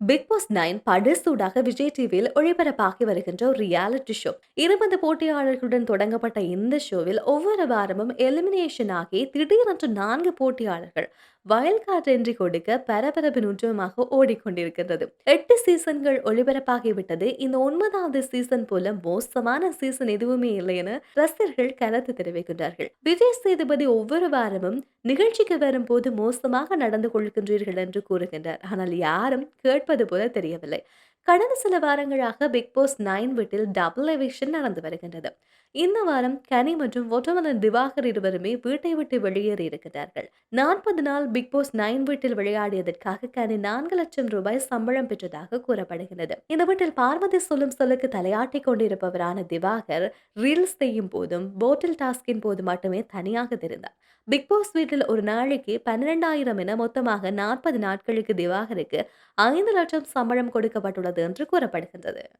Big Boss nine படுசூடாக விஜய் டிவியில் ஒளிபரப்பாகி வருகின்ற ஒரு ரியாலிட்டி ஷோ இருபது போட்டியாளர்களுடன் தொடங்கப்பட்ட இந்த ஷோவில் ஒவ்வொரு வாரமும் எலிமினேஷன் ஆகி திடீரென்று நான்கு போட்டியாளர்கள் வயல் காற்றென்றி கொடுக்க பரபரப்பு நூற்றமாக ஓடிக்கொண்டிருக்கின்றது. எட்டு சீசன்கள் ஒளிபரப்பாகிவிட்டது இந்த ஒன்பதாவது சீசன் போல மோசமான சீசன் எதுவுமே இல்லை என ரசிகர்கள் கருத்து தெரிவிக்கின்றார்கள். விஜய் சேதுபதி ஒவ்வொரு வாரமும் நிகழ்ச்சிக்கு வரும்போது மோசமாக நடந்து கொள்கின்றீர்கள் என்று கூறுகின்றார். ஆனால் யாரும் கேட்பது போல தெரியவில்லை. கடந்த சில வாரங்களாக பிக் பாஸ் நைன் வீட்டில் டபுள் எவிக்ஷன் நடந்து வருகின்றது. இந்த வாரம் கனி மற்றும் ஒட்டமலன் திவாகர் இருவருமே வீட்டை விட்டு வெளியேறி இருக்கிறார்கள் நாற்பது நாள் பிக் பாஸ் நைன் வீட்டில் விளையாடியதற்காக கனி நான்கு லட்சம் ரூபாய் சம்பளம் பெற்றதாக கூறப்படுகிறது இந்த வீட்டில் பார்வதி சொல்லும் சொல்லுக்கு தலையாட்டி கொண்டிருப்பவரான திவாகர் ரீல்ஸ் செய்யும் போதும் போட்டில் டாஸ்கின் போது மட்டுமே தனியாக தெரிந்தார் பிக் பாஸ் வீட்டில் ஒரு நாளைக்கு பன்னிரெண்டாயிரம் என மொத்தமாக நாற்பது நாட்களுக்கு திவாகருக்கு ஐந்து லட்சம் சம்பளம் கொடுக்கப்பட்டுள்ளது என்று கூறப்படுகின்றது.